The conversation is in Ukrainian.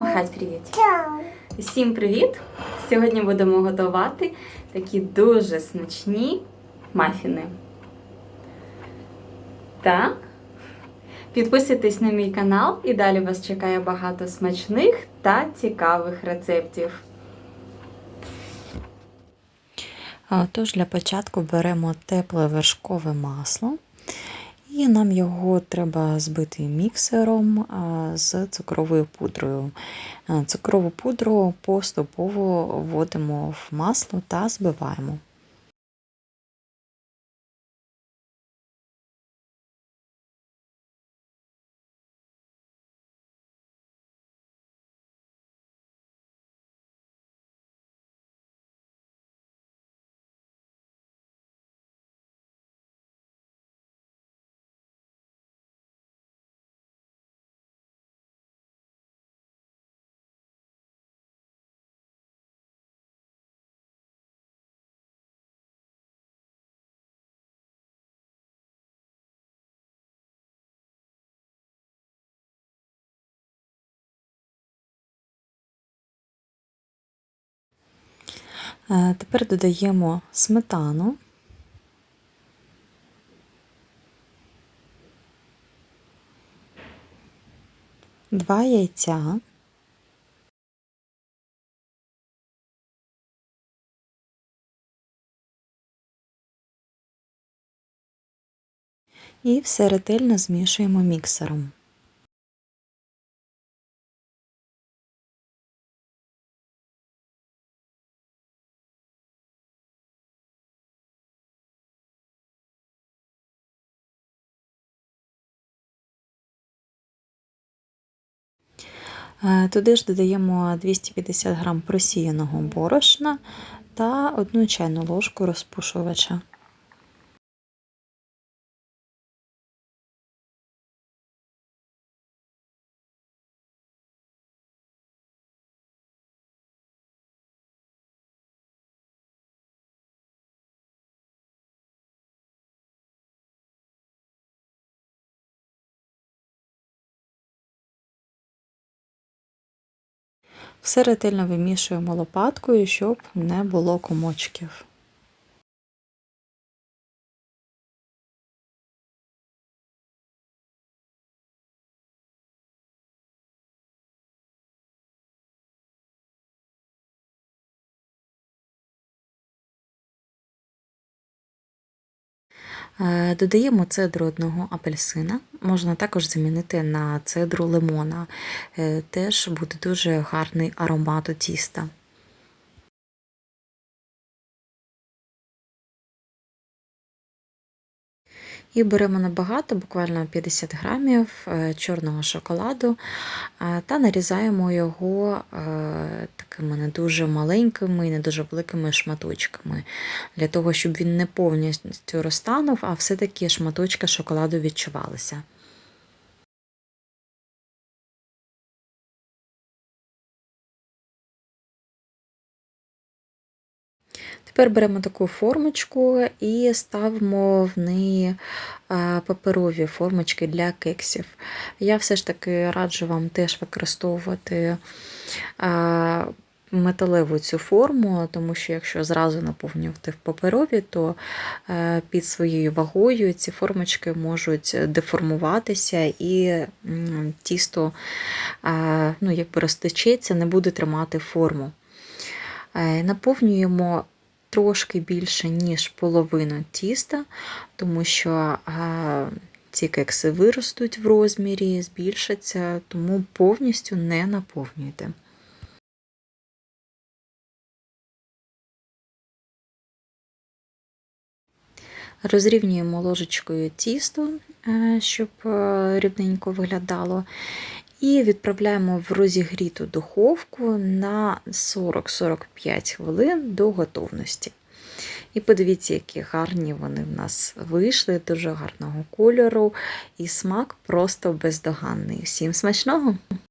Хать, привіт! Всім привіт! Сьогодні будемо готувати такі дуже смачні мафіни. Так. Підписуйтесь на мій канал і далі вас чекає багато смачних та цікавих рецептів. Тож для початку беремо тепле вершкове масло. І нам його треба збити міксером з цукровою пудрою. Цукрову пудру поступово вводимо в масло та збиваємо. Тепер додаємо сметану. Два яйця. І все ретельно змішуємо міксером. Туди ж додаємо 250 г просіяного борошна та 1 чайну ложку розпушувача. Все ретельно вимішуємо лопаткою, щоб не було комочків. Додаємо цедру одного апельсина, можна також замінити на цедру лимона, е, теж буде дуже гарний аромат у тіста. І беремо набагато, буквально 50 грамів е, чорного шоколаду е, та нарізаємо його е, такими не дуже маленькими і не дуже великими шматочками, для того, щоб він не повністю розтанув, а все-таки шматочки шоколаду відчувалися. Тепер беремо таку формочку і ставимо в неї паперові формочки для кексів. Я все ж таки раджу вам теж використовувати металеву цю форму, тому що якщо зразу наповнювати в паперові, то е, під своєю вагою ці формочки можуть деформуватися і тісто ну, якби розтечеться, не буде тримати форму. Е, наповнюємо трошки більше, ніж половину тіста, тому що ці кекси виростуть в розмірі, збільшаться, тому повністю не наповнюйте. Розрівнюємо ложечкою тісто, е, щоб е, рівненько виглядало. І відправляємо в розігріту духовку на 40-45 хвилин до готовності. І подивіться, які гарні вони в нас вийшли, дуже гарного кольору, і смак просто бездоганний. Всім смачного!